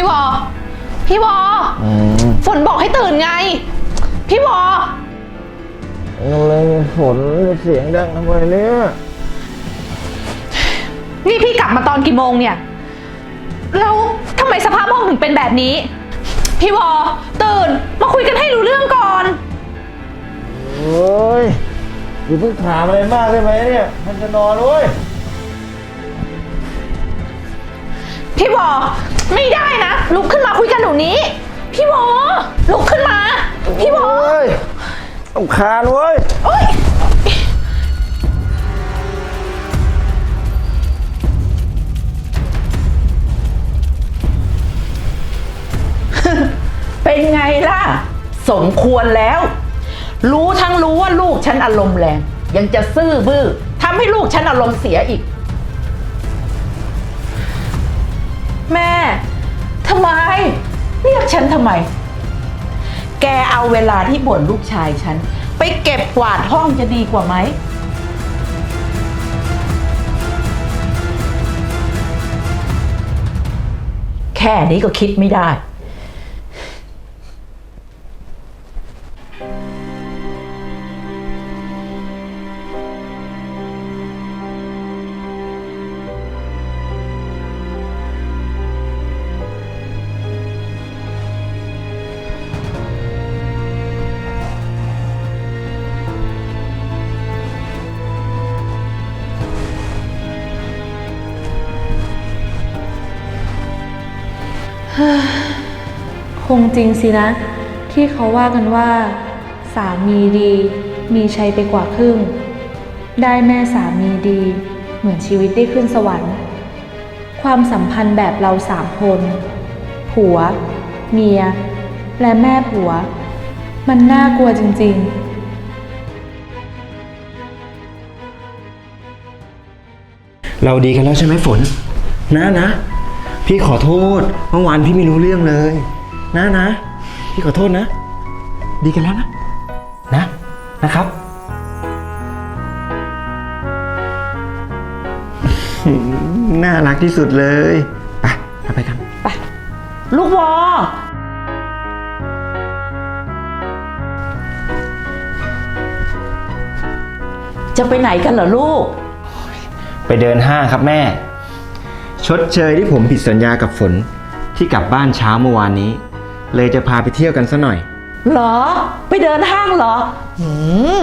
พี่วอ พี่วอ อืมฝนบอกให้ตื่นไง พี่วออะไรฝนเสียงดังทำไมเนี่ยนี่พี่กลับมาตอนกี่โมงเนี่ย แล้วทำไมสภาพห้องถึงเป็นแบบนี้ พี่วอ ตื่น มาคุยกันให้รู้เรื่องก่อน โอ้ยอย่าเพิ่งถามอะไรมากได้ไหมเนี่ย มันจะนอนเว้ย พี่วอไม่ได้นะ ลุกขึ้นมาคุยกันหนูนี้ พี่วอลุกขึ้นมา พี่วอโอ้ยต้องคาญเว้ย โอ๊ยเป็นไงล่ะ สมควรแล้ว รู้ทั้งรู้ว่าลูกฉันอารมณ์แรง ยังจะซื่อบื้อทำให้ลูกฉันอารมณ์เสียอีก ฉันทำไม แกเอาเวลาที่บ่นลูกชายฉัน ไปเก็บกวาดห้องจะดีกว่าไหม แค่นี้ก็คิดไม่ได้ งจริงสินะ ที่เขาว่ากันว่า สามีดี มีชัยไปกว่าครึ่ง ได้แม่สามีดี เหมือนชีวิตได้ขึ้นสวรรค์ ความสัมพันธ์แบบเราสามคน ผัว เมีย และแม่ผัว มันน่ากลัวจริง ๆเราดีกันแล้วใช่ไหมฝน นะนะ พี่ขอโทษ เมื่อวานพี่ไม่รู้เรื่องเลย นะนะ พี่ขอโทษนะ ดีกันแล้วนะ นะนะครับ น่ารักที่สุดเลย ไปเราไปกันลูกวอจะไปไหนกันเหรอลูก ไปเดินห้างครับแม่ ชดเชยที่ผมผิดสัญญากับฝนที่กลับบ้านเช้าเมื่อวานนี้ เลยจะพาไปเที่ยวกันซะหน่อย เหรอ ไปเดินห้างเหรอหืม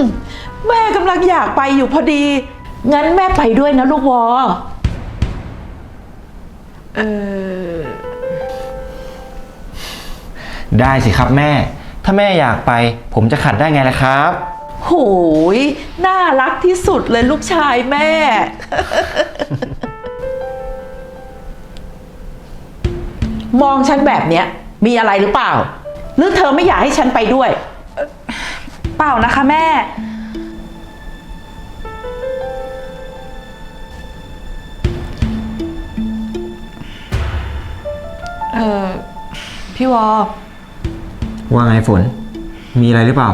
แม่กำลังอยากไปอยู่พอดี งั้นแม่ไปด้วยนะลูกวอ เออ ได้สิครับแม่ ถ้าแม่อยากไป ผมจะขัดได้ไงล่ะครับ โหย น่ารักที่สุดเลยลูกชายแม่ มองฉันแบบเนี้ย มีอะไรหรือเปล่า หรือเธอไม่อยากให้ฉันไปด้วย เปล่านะคะแม่ เออพี่วอ ว่าไงฝน มีอะไรหรือเปล่า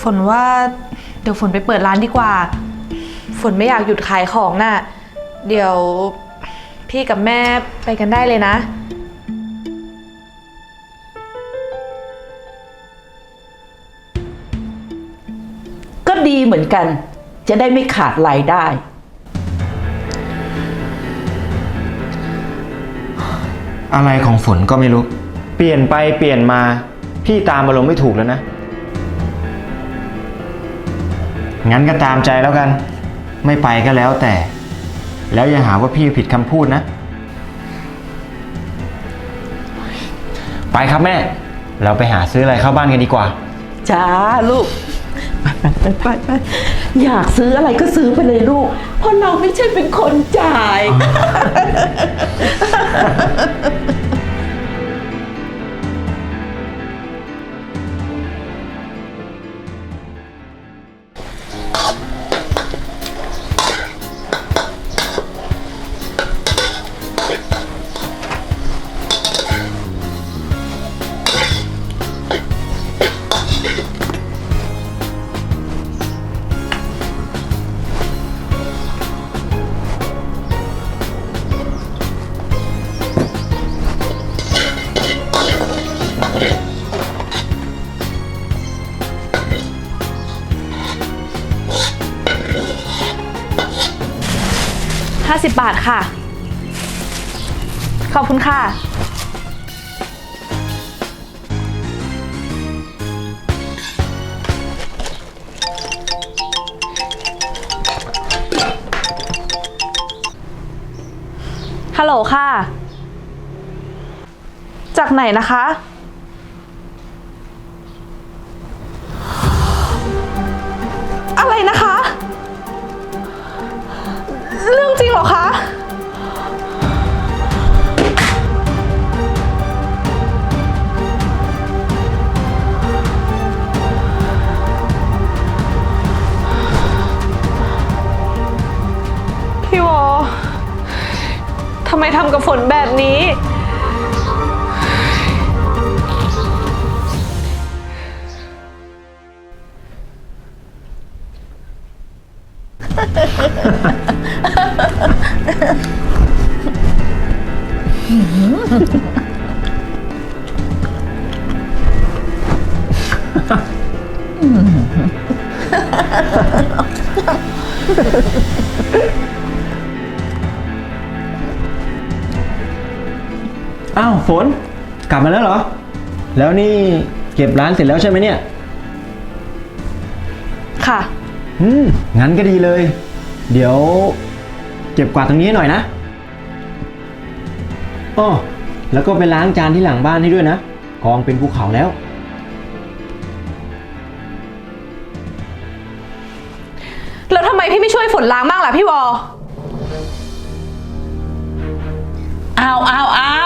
ฝนว่า เดี๋ยวฝนไปเปิดร้านดีกว่า ฝนไม่อยากหยุดขายของน่ะ เดี๋ยวพี่กับแม่ไปกันได้เลยนะ เหมือนกัน จะได้ไม่ขาดรายได้ อะไรของฝนก็ไม่รู้ เปลี่ยนไปเปลี่ยนมา พี่ตามอารมณ์ไม่ถูกแล้วนะ งั้นก็ตามใจแล้วกัน ไม่ไปก็แล้วแต่ แล้วอย่าหาว่าพี่ผิดคำพูดนะ ไปครับแม่ เราไปหาซื้ออะไรเข้าบ้านกันดีกว่า จ้าลูก ไปไปไปอยากซื้ออะไรก็ซื้อไปเลยลูกเพราะเราไม่ใช่เป็นคนจ่าย 50 บาทค่ะ ขอบคุณค่ะ ฮัลโหลค่ะ จากไหนนะคะ ทำกับฝนแบบนี้อ้า ฝนกลับมาแล้วเหรอ แล้วนี่เก็บร้านเสร็จแล้วใช่ไหมเนี่ย ค่ะ อืม งั้นก็ดีเลย เดี๋ยว เก็บกวาดตรงนี้ให้หน่อยนะอ้อแล้วก็ไปล้างจานที่หลังบ้านให้ด้วยนะ กองเป็นภูเขาแล้ว แล้วทำไมพี่ไม่ช่วยฝนล้างบ้างล่ะพี่วอ เอาเอาเอา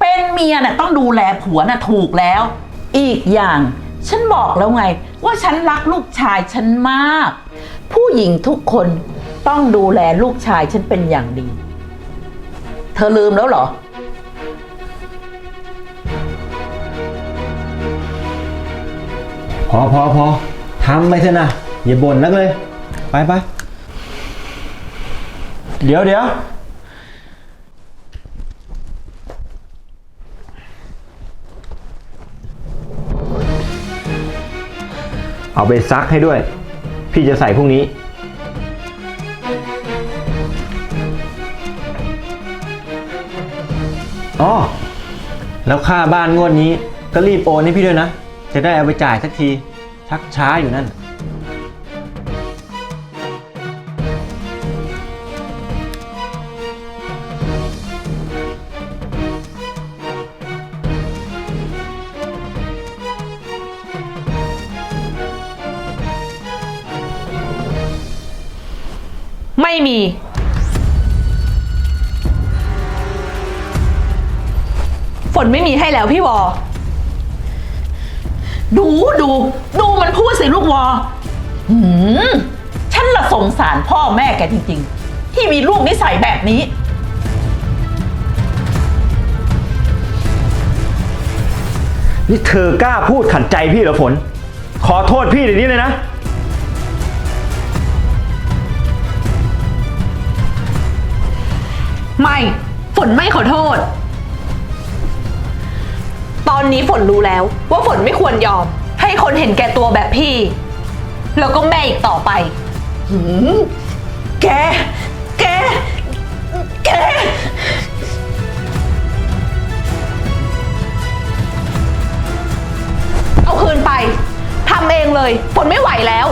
เป็นเมียน่ะต้องดูแลผัวน่ะถูกแล้ว อีกอย่าง ฉันบอกแล้วไง ว่าฉันรักลูกชายฉันมาก ผู้หญิงทุกคนต้องดูแลลูกชายฉันเป็นอย่างดี เธอลืมแล้วเหรอ พอพอพอทำไปเถอะนะ อย่าบ่นนักเลย ไปไปเดี๋ยวเดี๋ยว เอาไปซักให้ด้วย พี่จะใส่พรุ่งนี้ อ๋อ แล้วค่าบ้านงวดนี้ก็รีบโอนให้พี่ด้วยนะ จะได้เอาไปจ่ายสักทีชักช้าอยู่นั่น ไม่มี ฝนไม่มีให้แล้วพี่วอ ดูดู ดูมันพูดสิลูกวอหืมฉันละสงสารพ่อแม่แกจริง ๆ ที่มีลูกนิสัยแบบนี้ นี่เธอกล้าพูดขัดใจพี่เหรอฝน ขอโทษพี่เดี๋ยวนี้เลยนะ ไม่ฝนไม่ขอโทษ ตอนนี้ฝนรู้แล้วว่าฝนไม่ควรยอม ให้คนเห็นแก่ตัวแบบพี่ แล้วก็แม่อีกต่อไปหืมแก แก แก เอาคืนไปทำเองเลย ฝนไม่ไหวแล้ว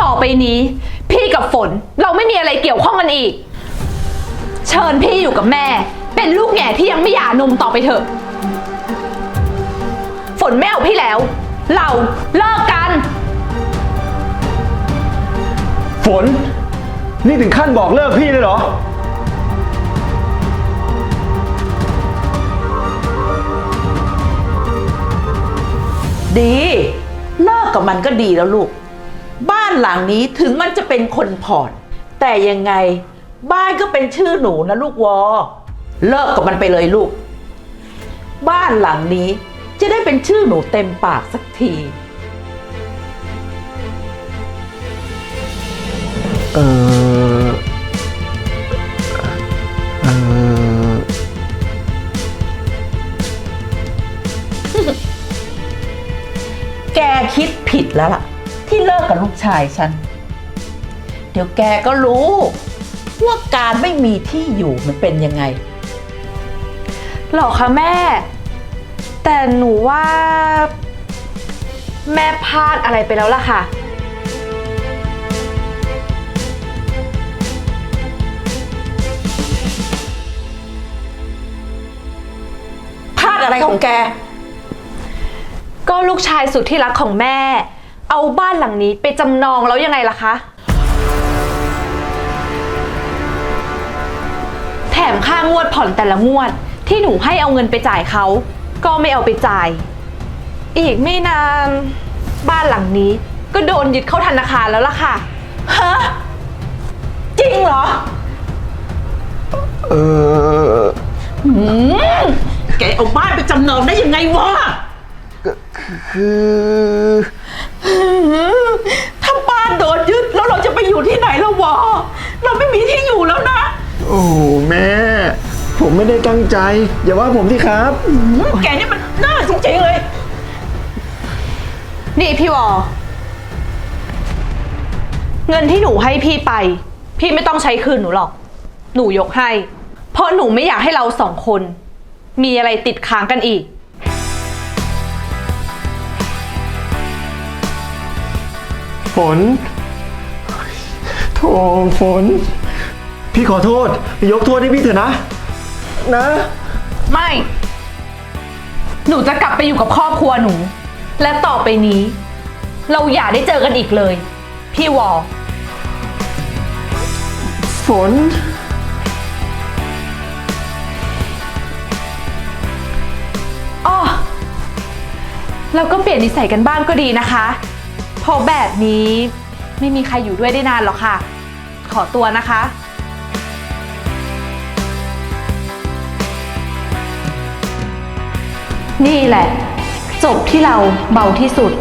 ต่อไปนี้ พี่กับฝนเราไม่มีอะไรเกี่ยวข้องกันอีก เชิญพี่อยู่กับแม่ เป็นลูกแง่ที่ยังไม่หย่านมต่อไปเถอะ ฝนไม่เอาพี่แล้ว เราเลิกกัน ฝน นี่ถึงขั้นบอกเลิกพี่เลยเหรอ ดี เลิกกับมันก็ดีแล้วลูก บ้านหลังนี้ถึงมันจะเป็นคนผ่อน แต่ยังไงบ้านก็เป็นชื่อหนูนะลูกวอ เลิกกับมันไปเลยลูก บ้านหลังนี้จะได้เป็นชื่อหนูเต็มปากสักที เออเออแกคิดผิดแล้วล่ะ ที่เลิกกับลูกชายฉัน เดี๋ยวแกก็รู้ ว่าการไม่มีที่อยู่มันเป็นยังไง หรอคะแม่ แต่หนูว่า แม่พลาดอะไรไปแล้วล่ะค่ะ พลาดอะไรของแก ก็ลูกชายสุดที่รักของแม่ เอาบ้านหลังนี้ไปจำนองแล้วยังไงล่ะคะ แถมค่างวดผ่อนแต่ละงวด ที่หนูให้เอาเงินไปจ่ายเขาก็ไม่เอาไปจ่าย อีกไม่นาน บ้านหลังนี้ก็โดนยึดเข้าธนาคารแล้วล่ะค่ะ ฮะ จริงเหรอ เออ หืมแกเอาบ้านไปจำนองได้ยังไงวะ คือ ถ้าบ้านโดนยึดแล้วเราจะไปอยู่ที่ไหนแล้ววะ เราไม่มีที่อยู่แล้วนะ โอ้โหแม่ ผมไม่ได้ตั้งใจ อย่าว่าผมที่ครับหืมแกนี่มันน่าจริงๆเลย นี่พี่วอเงินที่หนูให้พี่ไป พี่ไม่ต้องใช้คืนหนูหรอก หนูยกให้ เพราะหนูไม่อยากให้เราสองคน มีอะไรติดค้างกันอีก ฝนโธ่ฝน พี่ขอโทษ ยกโทษให้พี่เถอะนะ นะ ไม่ หนูจะกลับไปอยู่กับครอบครัวหนู และต่อไปนี้ เราอย่าได้เจอกันอีกเลย พี่วอฝน อ้อเราก็เปลี่ยนนิสัยกันบ้างก็ดีนะคะเพราะแบบนี้ไม่มีใครอยู่ด้วยได้นานหรอกค่ะ ขอตัวนะคะ นี่แหละ จบที่เราเบาที่สุด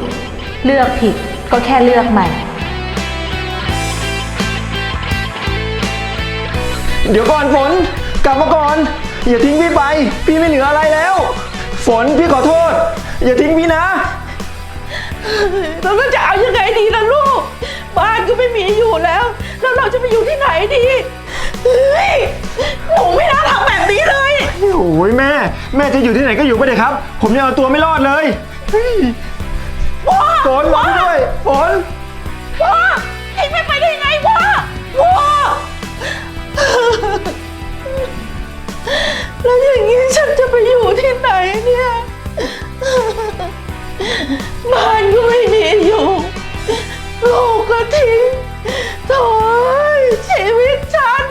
เลือกผิดก็แค่เลือกใหม่ เดี๋ยวก่อนฝน กลับมาก่อน อย่าทิ้งพี่ไป พี่ไม่เหลืออะไรแล้ว ฝนพี่ขอโทษ อย่าทิ้งพี่นะ แล้วเราจะเอายังไงดีล่ะลูก บ้านก็ไม่มีอยู่แล้ว แล้วเราจะไปอยู่ที่ไหนดี เฮ้ยหนูไม่น่าทำแบบนี้เลย โอ้ยแม่ แม่จะอยู่ที่ไหนก็อยู่ไปเลยครับ ผมยังเอาตัวไม่รอดเลยเฮ้ยว้าฝนรอด้วยฝนว้าเองไม่ไปได้ไงวะว้าแล้วอย่างนี้ฉันจะไปอยู่ที่ไหนเนี่ย บ้านก็ไม่มีอยู่ ลูกก็ทิ้งโถ่เอ้ยชีวิตฉัน